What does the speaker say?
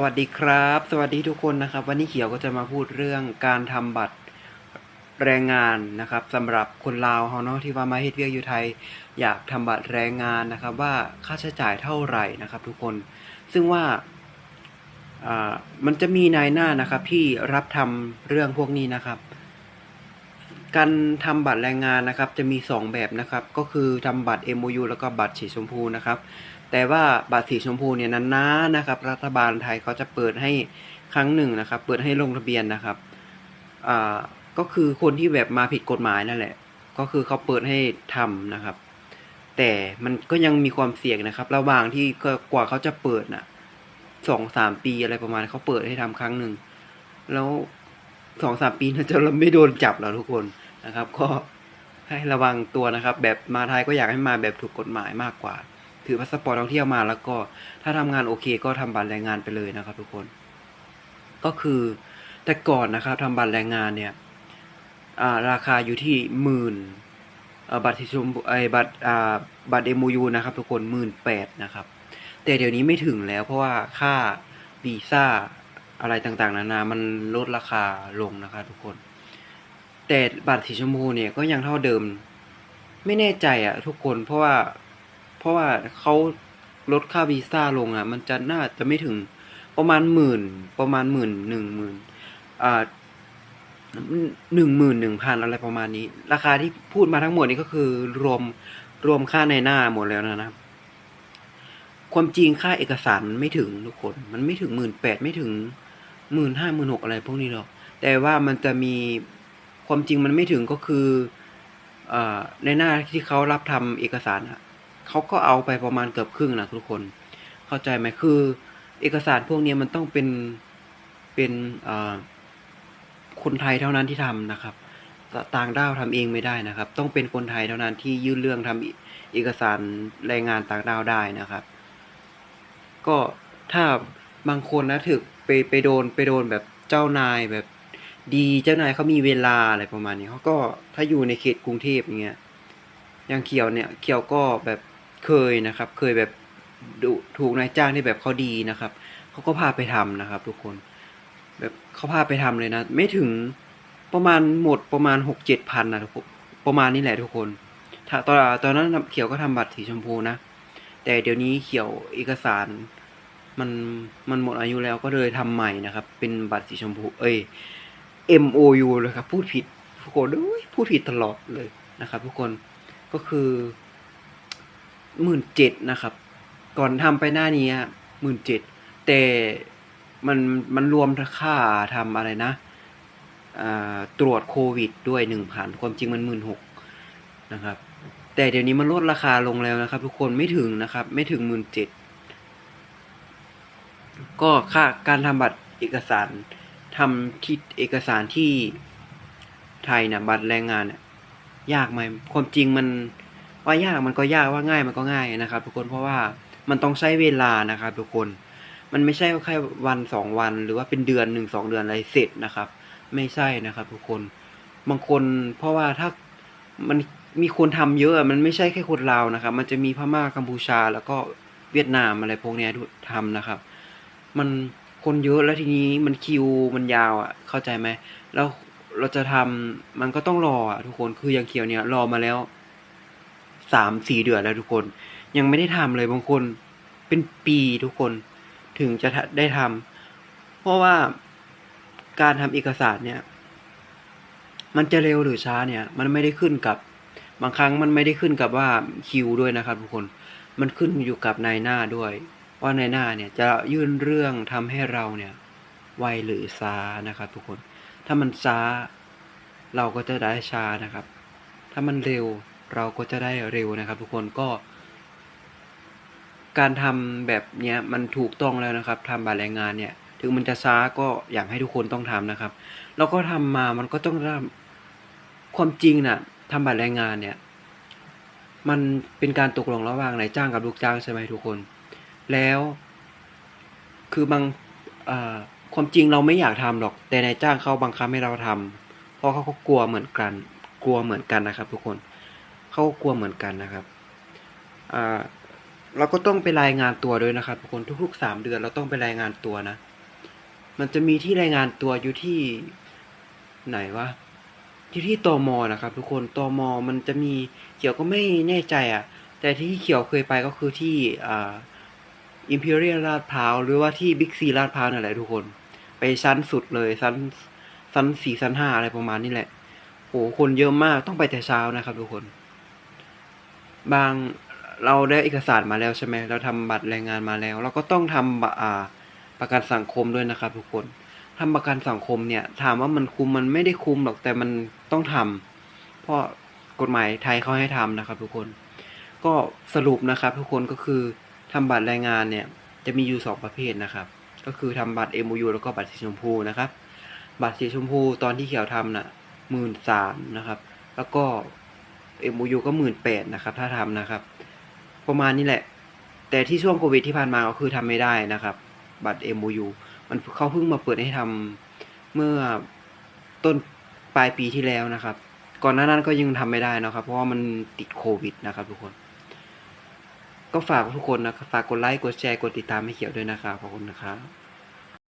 สวัสดีครับ สวัสดีทุกคนนะครับ วันนี้เขียวก็จะมาพูดเรื่องการทำบัตรแรงงานนะครับสำหรับคนลาวเฮาเนาะที่ว่ามาเฮ็ดเวียกอยู่ไทย อยากทำบัตรแรงงานนะครับ ว่าค่าใช้จ่ายเท่าไหร่นะครับ ทุกคนซึ่งว่าอ่ามันจะมีนายหน้านะครับที่รับทำเรื่องพวกนี้นะครับ การทำบัตรแรงงานนะครับ จะมีสองแบบนะครับ ก็คือทำบัตร MOU แล้วก็บัตรสีชมพูนะครับ แต่ว่าบัตรสีชมพูเนี่ยนานๆนะครับ รัฐบาลไทยเขาจะเปิดให้ครั้งหนึ่งนะครับ เปิดให้ลงทะเบียนนะครับอ่าก็คือคนที่แบบมาผิดกฎหมายนั่นแหละ ก็คือเขาเปิดให้ทำนะครับ แต่มันก็ยังมีความเสี่ยงนะครับ ระหว่างที่ก็กว่าเขาจะเปิดน่ะสองสามปีอะไรประมาณเขาเปิดให้ทำครั้งหนึ่งแล้ว สองสามปีน่าจะไม่โดนจับแล้วทุกคนนะครับ ก็ให้ระวังตัวนะครับ แบบมาไทยก็อยากให้มาแบบถูกกฎหมายมากกว่า ถือพาสปอร์ตท่องเที่ยวมาแล้วก็ถ้าทำงานโอเค ก็ทำบัตรแรงงานไปเลยนะครับ ทุกคน ก็คือแต่ก่อนนะครับทำบัตรแรงงานเนี่ยาราคาอยู่ที่หมื่นบัตรที่ชมไอ้บัตรบัตรเอ็มยูนะครับ ทุกคนหมื่นแปดนะครับ แต่เดี๋ยวนี้ไม่ถึงแล้วเพราะว่าค่าวีซ่า อะไรต่างๆ นานา มันลดราคาลงนะครับทุกคน แต่บัตรสีชมพูเนี่ยก็ยังเท่าเดิม ไม่แน่ใจอะทุกคน เพราะว่า เพราะว่าเขาลดค่าวีซ่าลงอะมันจะน่าจะไม่ถึงประมาณหมื่น ประมาณหมื่นหนึ่งหมื่นอ่าหนึ่งหมื่นหนึ่งพันอะไรประมาณนี้ ราคาที่พูดมาทั้งหมดนี้ก็คือรวมรวมค่าในหน้าหมดแล้วนะครับ ความจริงค่าเอกสารมันไม่ถึงทุกคน มันไม่ถึงหมื่นแปดไม่ถึง หมื่นห้าหมื่นหกอะไรพวกนี้หรอก แต่ว่ามันจะมีความจริงมันไม่ถึงก็คืออในหน้าที่เขารับทำเอกสารอะเขาก็เอาไปประมาณเกือบครึ่งนะทุกคน เข้าใจไหมคือ เอกสารพวกนี้มันต้องเป็นเป็นคนไทยเท่านั้นที่ทำนะครับ ต่างด้าวทำเองไม่ได้นะครับ ต้องเป็นคนไทยเท่านั้นที่ยื่นเรื่องทำเอกสารแรงงานต่างด้าวได้นะครับ ก็ถ้าบางคนนะถึก ไปไปโดนไปโดนแบบเจ้านายแบบดีเจ้านายเขามีเวลาอะไรประมาณนี้เขาก็ถ้าอยู่ในเขตกรุงเทพอย่างเงี้ยอย่างเขียวเนี่ยเขียวก็แบบเคยนะครับ เคยแบบดูถูกนายจ้างที่แบบเขาดีนะครับเขาก็พาไปทำนะครับ ทุกคน แบบเขาพาไปทำเลยนะ ไม่ถึงประมาณหมดประมาณหกเจ็ดพันนะทุกคนประมาณนี้แหละทุกคนถ้าตอนตอนนั้นเขียวก็ทำบัตรสีชมพูนะแต่เดี๋ยวนี้เขียวเอกสาร มันมันหมดอายุแล้วก็เลยทำใหม่นะครับ เป็นบัตรสีชมพู เอ้ย MOU เลยครับ พูดผิดทุกคนเอ้ยพูดผิดตลอดเลยนะครับ ทุกคนก็คือหมื่นเจ็ดนะครับ ก่อนทำไปหน้านี้หมื่นเจ็ดแต่มันมันรวมค่าทำอะไรนะตรวจโควิดด้วยหนึ่งพันความจริงมันหมื่นหกนะครับ แต่เดี๋ยวนี้มันลดราคาลงแล้วนะครับ ทุกคนไม่ถึงนะครับ ไม่ถึงหมื่นเจ็ด ก็ค่าการทำบัตรเอกสารทำที่เอกสารที่ไทยน่ะบัตรแรงงานเนี่ยยากไหมความจริงมันว่ายากมันก็ยากว่าง่ายมันก็ง่ายนะครับ ทุกคนเพราะว่ามันต้องใช้เวลานะครับ ทุกคนมันไม่ใช่แค่วันสองวัน หรือว่าเป็นเดือนหนึ่งสองเดือนอะไรเสร็จนะครับ ไม่ใช่นะครับ ทุกคนบางคนเพราะว่าถ้ามันมีคนทำเยอะมันไม่ใช่แค่คนลาวนะครับ มันจะมีพม่ากัมพูชา แล้วก็เวียดนามอะไรพวกเนี้ยทำนะครับ มันคนเยอะแล้วทีนี้มันคิวมันยาวอะ เข้าใจไหมแล้วเราจะทำมันก็ต้องรออะทุกคนคืออย่างเขียวเนี่ยรอมาแล้วสามสี่เดือนแล้วทุกคน ยังไม่ได้ทำเลยบางคนเป็นปีทุกคนถึงจะได้ทำเพราะว่าการทำเอกสารเนี่ย มันจะเร็วหรือช้าเนี่ย มันไม่ได้ขึ้นกับบางครั้งมันไม่ได้ขึ้นกับว่าคิวด้วยนะครับทุกคน มันขึ้นอยู่กับนายหน้าด้วย ว่านายหน้าเนี่ยจะยื่นเรื่องทำให้เราเนี่ยไวหรือช้านะครับทุกคน ถ้ามันช้าเราก็จะได้ช้านะครับ ถ้ามันเร็วเราก็จะได้เร็วนะครับ ทุกคนก็ การทำแบบเนี้ยมันถูกต้องแล้วนะครับทำบัตรแรงงานเนี่ย ถึงมันจะช้าก็อยากให้ทุกคนต้องทำนะครับ แล้วก็ทำมามันก็ต้องทำความจริงน่ะทำบัตรแรงงานเนี่ย มันเป็นการตกลงระหว่างนายจ้างกับลูกจ้างใช่ไหมทุกคน แล้ว คือบางความจริงเราไม่อยากทำหรอก แต่นายจ้างเขาบังคับให้เราทำเพราะเขาก็กลัวเหมือนกัน กลัวเหมือนกันนะครับ ทุกคนเขาก็กลัวเหมือนกันนะครับเราก็ต้องไปรายงานตัวด้วยนะครับทุกคนทุกๆสามเดือนเราต้องไปรายงานตัวนะ มันจะมีที่รายงานตัวอยู่ที่ไหนวะอยู่ที่ตอมนะครับ ทุกคนตอมมันจะมีเขียวก็ไม่แน่ใจอะ แต่ที่เขียวเคยไปก็คือที่อ่า อิมพีเรียลลาดพร้าวหรือว่าที่บิ๊กซีลาดพร้าวนั่นแหละทุกคน ไปชั้นสุดเลยชั้นชั้นสี่ชั้นห้าอะไรประมาณนี้แหละโหคนเยอะมากต้องไปแต่เช้านะครับ ทุกคน บางเราได้เอกสารมาแล้วใช่ไหมเราทำบัตรแรงงานมาแล้ว เราก็ต้องทำบะอ่าประกันสังคมด้วยนะครับ ทุกคนทำประกันสังคมเนี่ย ถามว่ามันคุ้มมันไม่ได้คุ้มหรอกแต่มันต้องทำเพราะกฎหมายไทยเขาให้ทำนะครับ ทุกคน ก็สรุปนะครับ ทุกคนก็คือ ทำบัตรแรงงานเนี่ยจะมีอยู่สองประเภทนะครับ ก็คือทำบัตร MOU แล้วก็บัตรสีชมพูนะครับ บัตรสีชมพูตอนที่เขียวทำน่ะหมื่นสามนะครับ แล้วก็ MOU ก็หมื่นแปดนะครับ ถ้าทำนะครับ ประมาณนี้แหละ แต่ที่ช่วงโควิดที่ผ่านมาก็คือทำไม่ได้นะครับ บัตร MOU มันเขาเพิ่งมาเปิดให้ทำเมื่อต้นปลายปีที่แล้วนะครับ ก่อนหน้านั้นก็ยังทำไม่ได้นะครับ เพราะว่ามันติดโควิดนะครับทุกคน ก็ฝากทุกคนนะครับ ฝากกดไลค์ กดแชร์ กดติดตามให้เขียวด้วยนะครับ ขอบคุณนะครับ